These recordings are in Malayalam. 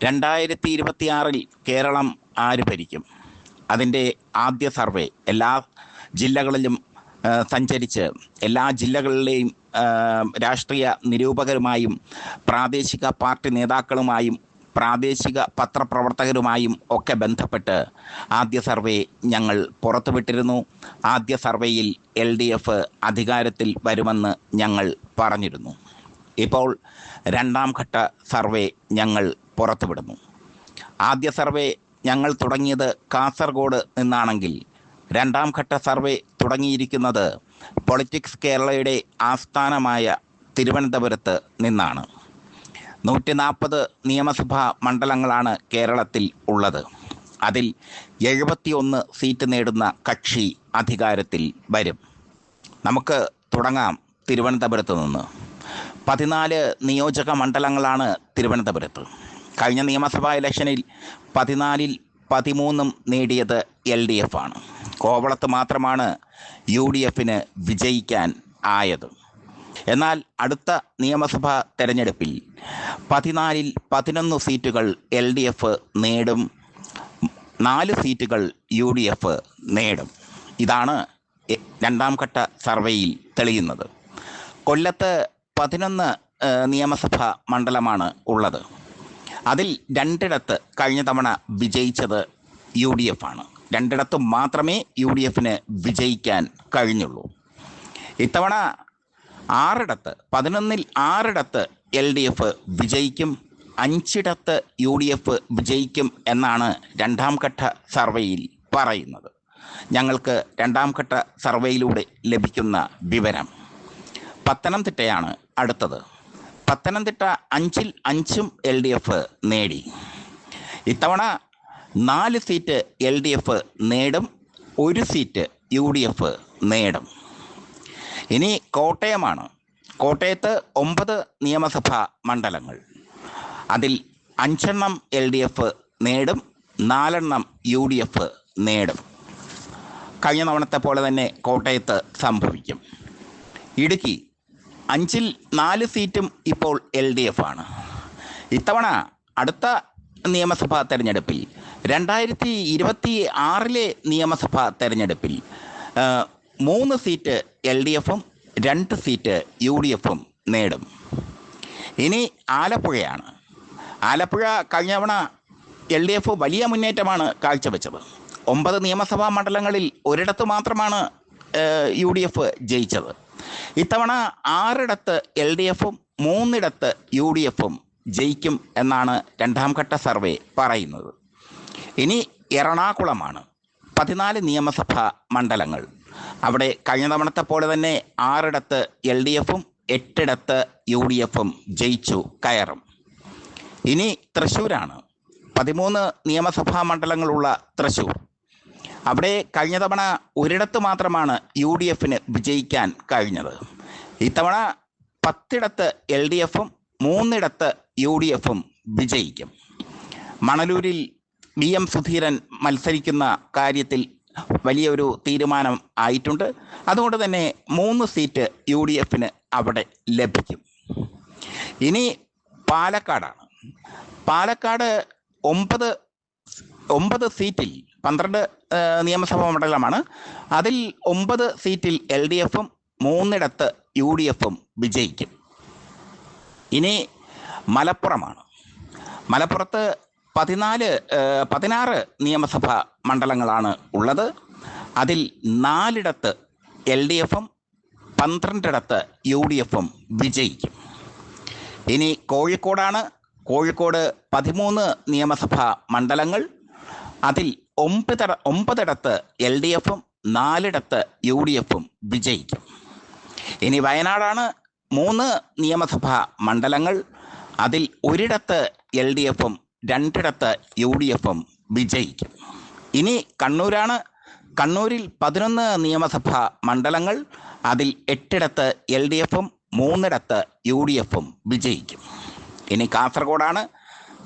രണ്ടായിരത്തി ഇരുപത്തിയാറിൽ കേരളം ആര് ഭരിക്കും? അതിന്റെ ആദ്യ സർവേ എല്ലാ ജില്ലകളിലും സഞ്ചരിച്ച് എല്ലാ ജില്ലകളിലെയും രാഷ്ട്രീയ നിരൂപകരുമായും പ്രാദേശിക പാർട്ടി നേതാക്കളുമായും പ്രാദേശിക പത്രപ്രവർത്തകരുമായും ഒക്കെ ബന്ധപ്പെട്ട് ആദ്യ സർവേ ഞങ്ങൾ പുറത്തുവിട്ടിരുന്നു. ആദ്യ സർവേയിൽ എൽ ഡി എഫ് അധികാരത്തിൽ വരുമെന്ന് ഞങ്ങൾ പറഞ്ഞിരുന്നു. ഇപ്പോൾ രണ്ടാം ഘട്ട സർവേ ഞങ്ങൾ പുറത്തുവിടുന്നു. ആദ്യ സർവേ ഞങ്ങൾ തുടങ്ങിയത് കാസർഗോഡ് നിന്നാണെങ്കിൽ രണ്ടാം ഘട്ട സർവേ തുടങ്ങിയിരിക്കുന്നത് പൊളിറ്റിക്സ് കേരളയുടെ ആസ്ഥാനമായ തിരുവനന്തപുരത്ത് നിന്നാണ്. നൂറ്റി നാൽപ്പത് നിയമസഭാ മണ്ഡലങ്ങളാണ് കേരളത്തിൽ ഉള്ളത്. അതിൽ എഴുപത്തിയൊന്ന് സീറ്റ് നേടുന്ന കക്ഷി അധികാരത്തിൽ വരും. നമുക്ക് തുടങ്ങാം തിരുവനന്തപുരത്ത് നിന്ന്. പതിനാല് നിയോജക മണ്ഡലങ്ങളാണ് തിരുവനന്തപുരത്ത്. കഴിഞ്ഞ നിയമസഭാ ഇലക്ഷനിൽ പതിനാലിൽ പതിമൂന്നും നേടിയത് എൽ ഡി എഫ് ആണ്. കോവളത്ത് മാത്രമാണ് യു ഡി എഫിന് വിജയിക്കാൻ ആയത്. എന്നാൽ അടുത്ത നിയമസഭാ തെരഞ്ഞെടുപ്പിൽ പതിനാലിൽ പതിനൊന്ന് സീറ്റുകൾ എൽ ഡി എഫ് നേടും നാല് സീറ്റുകൾ യു ഡി എഫ് നേടും. ഇതാണ് രണ്ടാം ഘട്ട സർവേയിൽ തെളിയുന്നത്. കൊല്ലത്ത് പതിനൊന്ന് നിയമസഭാ മണ്ഡലമാണ് ഉള്ളത്. അതിൽ രണ്ടിടത്ത് കഴിഞ്ഞ തവണ വിജയിച്ചത് യു ഡി എഫ് ആണ്. രണ്ടിടത്തും മാത്രമേ യു ഡി എഫിന് വിജയിക്കാൻ കഴിഞ്ഞുള്ളൂ. ഇത്തവണ ആറിടത്ത് പതിനൊന്നിൽ ആറിടത്ത് എൽ ഡി എഫ് വിജയിക്കും അഞ്ചിടത്ത് യു ഡി എഫ് വിജയിക്കും എന്നാണ് രണ്ടാം ഘട്ട സർവേയിൽ പറയുന്നത്. ഞങ്ങൾക്ക് രണ്ടാം ഘട്ട സർവേയിലൂടെ ലഭിക്കുന്ന വിവരം. പത്തനംതിട്ടയാണ് അടുത്തത്. പത്തനംതിട്ട അഞ്ചിൽ അഞ്ചും എൽ ഡി എഫ് നേടി. ഇത്തവണ നാല് സീറ്റ് എൽ ഡി എഫ് നേടും ഒരു സീറ്റ് യു ഡി എഫ് നേടും. ഇനി കോട്ടയമാണ്. കോട്ടയത്ത് ഒമ്പത് നിയമസഭാ മണ്ഡലങ്ങൾ. അതിൽ അഞ്ചെണ്ണം എൽ ഡി എഫ് നേടും നാലെണ്ണം യു ഡി എഫ് നേടും. കഴിഞ്ഞ തവണത്തെ പോലെ തന്നെ കോട്ടയത്ത് സംഭവിക്കും. ഇടുക്കി അഞ്ചിൽ നാല് സീറ്റും ഇപ്പോൾ എൽ ഡി എഫ് ആണ്. ഇത്തവണ അടുത്ത നിയമസഭാ തെരഞ്ഞെടുപ്പിൽ രണ്ടായിരത്തി ഇരുപത്തി ആറിലെ നിയമസഭാ തെരഞ്ഞെടുപ്പിൽ മൂന്ന് സീറ്റ് എൽ ഡി എഫും രണ്ട് സീറ്റ് യു ഡി എഫും നേടും. ഇനി ആലപ്പുഴയാണ്. ആലപ്പുഴ കഴിഞ്ഞ തവണ എൽ ഡി എഫ് വലിയ മുന്നേറ്റമാണ് കാഴ്ചവെച്ചത്. ഒമ്പത് നിയമസഭാ മണ്ഡലങ്ങളിൽ ഒരിടത്ത് മാത്രമാണ് യു ഡി എഫ് ജയിച്ചത്. ഇത്തവണ ആറിടത്ത് എൽ ഡി എഫും മൂന്നിടത്ത് യു ഡി എഫും ജയിക്കും എന്നാണ് രണ്ടാം ഘട്ട സർവേ പറയുന്നത്. ഇനി എറണാകുളമാണ്. പതിനാല് നിയമസഭാ മണ്ഡലങ്ങൾ. അവിടെ കഴിഞ്ഞ തവണത്തെ പോലെ തന്നെ ആറിടത്ത് എൽ ഡി എഫും എട്ടിടത്ത് യു ഡി എഫും ജയിച്ചു കയറും. ഇനി തൃശ്ശൂരാണ് പതിമൂന്ന് നിയമസഭാ മണ്ഡലങ്ങളുള്ള തൃശ്ശൂർ അവിടെ കഴിഞ്ഞ തവണ ഒരിടത്ത് മാത്രമാണ് യു ഡി എഫിന് വിജയിക്കാൻ കഴിഞ്ഞത്. ഇത്തവണ പത്തിടത്ത് എൽ ഡി എഫും മൂന്നിടത്ത് യു ഡി എഫും വിജയിക്കും. മണലൂരിൽ വി എം സുധീരൻ മത്സരിക്കുന്ന കാര്യത്തിൽ വലിയൊരു തീരുമാനം ആയിട്ടുണ്ട്. അതുകൊണ്ട് തന്നെ മൂന്ന് സീറ്റ് യു ഡി എഫിന് അവിടെ ലഭിക്കും. ഇനി പാലക്കാടാണ്. പാലക്കാട് ഒമ്പത് ഒമ്പത് സീറ്റിൽ പന്ത്രണ്ട് നിയമസഭാ മണ്ഡലമാണ്. അതിൽ ഒമ്പത് സീറ്റിൽ എൽ ഡി എഫും മൂന്നിടത്ത് യു ഡി എഫും വിജയിക്കും. ഇനി മലപ്പുറമാണ്. മലപ്പുറത്ത് പതിനാല് പതിനാറ് നിയമസഭാ മണ്ഡലങ്ങളാണ് ഉള്ളത്. അതിൽ നാലിടത്ത് എൽ ഡി എഫും പന്ത്രണ്ടിടത്ത് യു ഡി എഫും വിജയിക്കും. ഇനി കോഴിക്കോടാണ്. കോഴിക്കോട് പതിമൂന്ന് നിയമസഭാ മണ്ഡലങ്ങൾ. അതിൽ ഒമ്പത് ഒമ്പതിടത്ത് എൽ ഡി എഫും നാലിടത്ത് യു ഡി എഫും വിജയിക്കും. ഇനി വയനാടാണ് മൂന്ന് നിയമസഭാ മണ്ഡലങ്ങൾ. അതിൽ ഒരിടത്ത് എൽ ഡി എഫും രണ്ടിടത്ത് യു ഡി എഫും വിജയിക്കും. ഇനി കണ്ണൂരാണ്. കണ്ണൂരിൽ പതിനൊന്ന് നിയമസഭാ മണ്ഡലങ്ങൾ. അതിൽ എട്ടിടത്ത് എൽ ഡി എഫും മൂന്നിടത്ത് യു ഡി എഫും വിജയിക്കും. ഇനി കാസർഗോഡാണ്.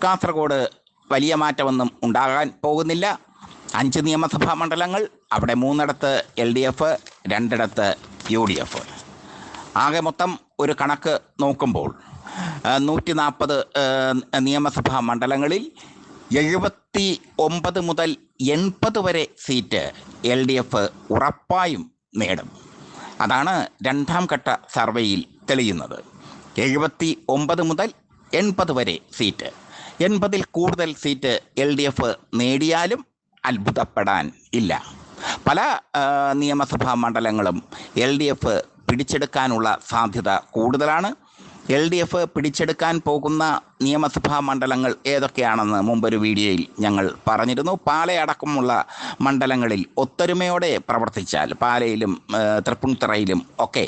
കാസർഗോഡ് വലിയ മാറ്റമൊന്നും ഉണ്ടാകാൻ പോകുന്നില്ല. അഞ്ച് നിയമസഭാ മണ്ഡലങ്ങൾ അവിടെ മൂന്നിടത്ത് എൽ ഡി എഫ് രണ്ടിടത്ത് യു ഡി എഫ്. ആകെ മൊത്തം ഒരു കണക്ക് നോക്കുമ്പോൾ നൂറ്റി നാൽപ്പത് നിയമസഭാ മണ്ഡലങ്ങളിൽ എഴുപത്തി ഒമ്പത് മുതൽ എൺപത് വരെ സീറ്റ് എൽ ഡി എഫ് ഉറപ്പായും നേടും. അതാണ് രണ്ടാം ഘട്ട സർവേയിൽ തെളിയുന്നത്. എഴുപത്തി ഒമ്പത് മുതൽ എൺപത് വരെ സീറ്റ്. എൺപതിൽ കൂടുതൽ സീറ്റ് എൽ ഡി എഫ് നേടിയാലും അത്ഭുതപ്പെടാൻ ഇല്ല. പല നിയമസഭാ മണ്ഡലങ്ങളും എൽ ഡി എഫ് പിടിച്ചെടുക്കാനുള്ള സാധ്യത കൂടുതലാണ്. എൽ ഡി എഫ് പിടിച്ചെടുക്കാൻ പോകുന്ന നിയമസഭാ മണ്ഡലങ്ങൾ ഏതൊക്കെയാണെന്ന് മുമ്പൊരു വീഡിയോയിൽ ഞങ്ങൾ പറഞ്ഞിരുന്നു. പാലയടക്കമുള്ള മണ്ഡലങ്ങളിൽ ഒത്തൊരുമയോടെ പ്രവർത്തിച്ചാൽ പാലയിലും തൃപ്പൂണിത്തുറയിലും ഒക്കെ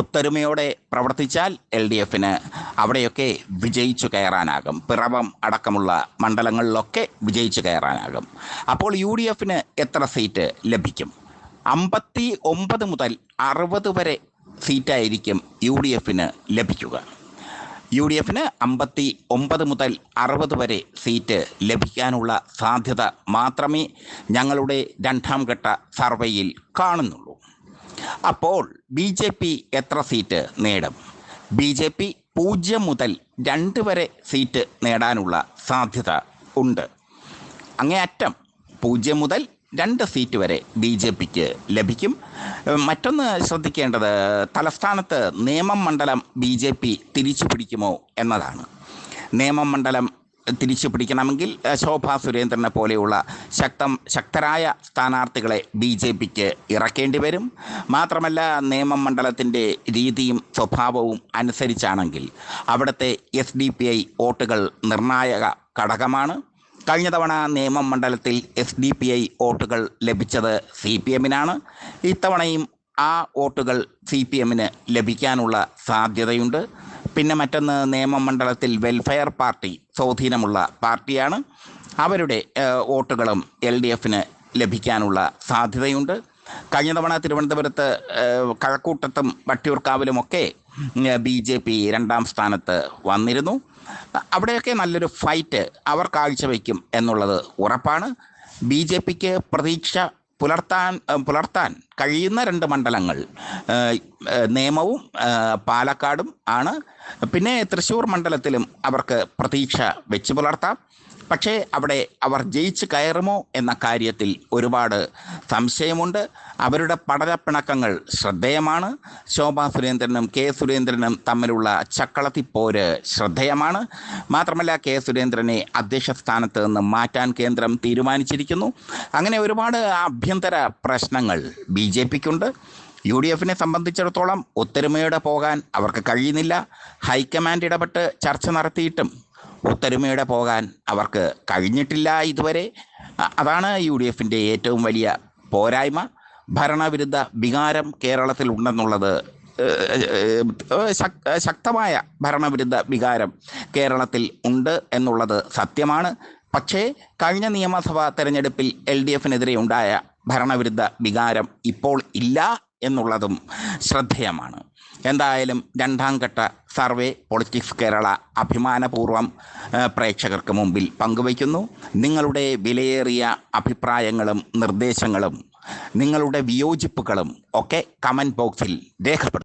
ഒത്തൊരുമയോടെ പ്രവർത്തിച്ചാൽ എൽ ഡി എഫിന് അവിടെയൊക്കെ വിജയിച്ചു കയറാനാകും. പിറവം അടക്കമുള്ള മണ്ഡലങ്ങളിലൊക്കെ വിജയിച്ചു കയറാനാകും. അപ്പോൾ യു ഡി എഫിന് എത്ര സീറ്റ് ലഭിക്കും? അമ്പത്തി ഒമ്പത് മുതൽ അറുപത് വരെ സീറ്റായിരിക്കും യു ഡി എഫിന് ലഭിക്കുക. യു ഡി എഫിന് അമ്പത്തി ഒമ്പത് മുതൽ അറുപത് വരെ സീറ്റ് ലഭിക്കാനുള്ള സാധ്യത മാത്രമേ ഞങ്ങളുടെ രണ്ടാം ഘട്ട സർവേയിൽ കാണുന്നുള്ളൂ. അപ്പോൾ ബി ജെ പി എത്ര സീറ്റ് നേടും? ബി ജെ പി പൂജ്യം മുതൽ രണ്ട് വരെ സീറ്റ് നേടാനുള്ള സാധ്യത ഉണ്ട്. അങ്ങേയറ്റം പൂജ്യം മുതൽ രണ്ട് സീറ്റ് വരെ ബി ജെ പിക്ക് ലഭിക്കും. മറ്റൊന്ന് ശ്രദ്ധിക്കേണ്ടത് തലസ്ഥാനത്ത് നേമം മണ്ഡലം ബി ജെ പി തിരിച്ചു പിടിക്കുമോ എന്നതാണ്. നേമം മണ്ഡലം തിരിച്ചു പിടിക്കണമെങ്കിൽ ശോഭാ സുരേന്ദ്രനെ പോലെയുള്ള ശക്തം ശക്തരായ സ്ഥാനാർത്ഥികളെ ബി ജെ പിക്ക് ഇറക്കേണ്ടി വരും. മാത്രമല്ല നിയമം മണ്ഡലത്തിന്റെ രീതിയും സ്വഭാവവും അനുസരിച്ചാണെങ്കിൽ അവിടുത്തെ എസ് ഡി പി ഐ വോട്ടുകൾ നിർണായക ഘടകമാണ്. കഴിഞ്ഞ തവണ നിയമം മണ്ഡലത്തിൽ എസ് ഡി പി ഐ വോട്ടുകൾ ലഭിച്ചത് സി പി എമ്മിനാണ്. ഇത്തവണയും ആ വോട്ടുകൾ സി പി എമ്മിന് ലഭിക്കാനുള്ള സാധ്യതയുണ്ട്. പിന്നെ മറ്റൊന്ന് നേമം മണ്ഡലത്തിൽ വെൽഫെയർ പാർട്ടി സ്വാധീനമുള്ള പാർട്ടിയാണ്. അവരുടെ വോട്ടുകളും എൽ ഡി എഫിന് ലഭിക്കാനുള്ള സാധ്യതയുണ്ട്. കഴിഞ്ഞ തവണ തിരുവനന്തപുരത്ത് കഴക്കൂട്ടത്തും വട്ടിയൂർക്കാവിലുമൊക്കെ ബി ജെ പി രണ്ടാം സ്ഥാനത്ത് വന്നിരുന്നു. അവിടെയൊക്കെ നല്ലൊരു ഫൈറ്റ് അവർ കാഴ്ചവെക്കും എന്നുള്ളത് ഉറപ്പാണ്. ബി ജെ പിക്ക് പ്രതീക്ഷ പുലർത്താൻ പുലർത്താൻ കഴിയുന്ന രണ്ട് മണ്ഡലങ്ങൾ നേമവും പാലക്കാടും ആണ്. പിന്നെ തൃശ്ശൂർ മണ്ഡലത്തിലും അവർക്ക് പ്രതീക്ഷ വെച്ച് പുലർത്താം. പക്ഷേ അവിടെ അവർ ജയിച്ച് കയറുമോ എന്ന കാര്യത്തിൽ ഒരുപാട് സംശയമുണ്ട്. അവരുടെ പടരപ്പിണക്കങ്ങൾ ശ്രദ്ധേയമാണ്. ശോഭാ സുരേന്ദ്രനും കെ സുരേന്ദ്രനും തമ്മിലുള്ള ചക്കളത്തിപ്പോര് ശ്രദ്ധേയമാണ്. മാത്രമല്ല കെ സുരേന്ദ്രനെ അധ്യക്ഷ സ്ഥാനത്ത് നിന്ന് മാറ്റാൻ കേന്ദ്രം തീരുമാനിച്ചിരിക്കുന്നു. അങ്ങനെ ഒരുപാട് ആഭ്യന്തര പ്രശ്നങ്ങൾ ബി ജെ പിക്കുണ്ട്. യു ഡി എഫിനെ സംബന്ധിച്ചിടത്തോളം ഒത്തൊരുമയോടെ പോകാൻ അവർക്ക് കഴിയുന്നില്ല. ഹൈക്കമാൻഡ് ഇടപെട്ട് ചർച്ച നടത്തിയിട്ടും ഒത്തൊരുമയോടെ പോകാൻ അവർക്ക് കഴിഞ്ഞിട്ടില്ല ഇതുവരെ. അതാണ് യു ഡി എഫിന്റെ ഏറ്റവും വലിയ പോരായ്മ. ഭരണവിരുദ്ധ വികാരം കേരളത്തിൽ ഉണ്ടെന്നുള്ളത് ശക്തമായ ഭരണവിരുദ്ധ വികാരം കേരളത്തിൽ ഉണ്ട് എന്നുള്ളത് സത്യമാണ്. പക്ഷേ കഴിഞ്ഞ നിയമസഭാ തെരഞ്ഞെടുപ്പിൽ എൽ ഡി എഫിനെതിരെ ഉണ്ടായ ഭരണവിരുദ്ധ വികാരം ഇപ്പോൾ ഇല്ല. എന്നുള്ളതും ശ്രദ്ധേയമാണ്. എന്തായാലും രണ്ടാം ഘട്ട സർവേ പൊളിറ്റിക്സ് കേരള അഭിമാനപൂർവം പ്രേക്ഷകർക്ക് മുമ്പിൽ പങ്കുവയ്ക്കുന്നു. നിങ്ങളുടെ വിലയേറിയ അഭിപ്രായങ്ങളും നിർദ്ദേശങ്ങളും നിങ്ങളുടെ വിയോജിപ്പുകളും ഒക്കെ കമന്റ് ബോക്സിൽ രേഖപ്പെടുത്തും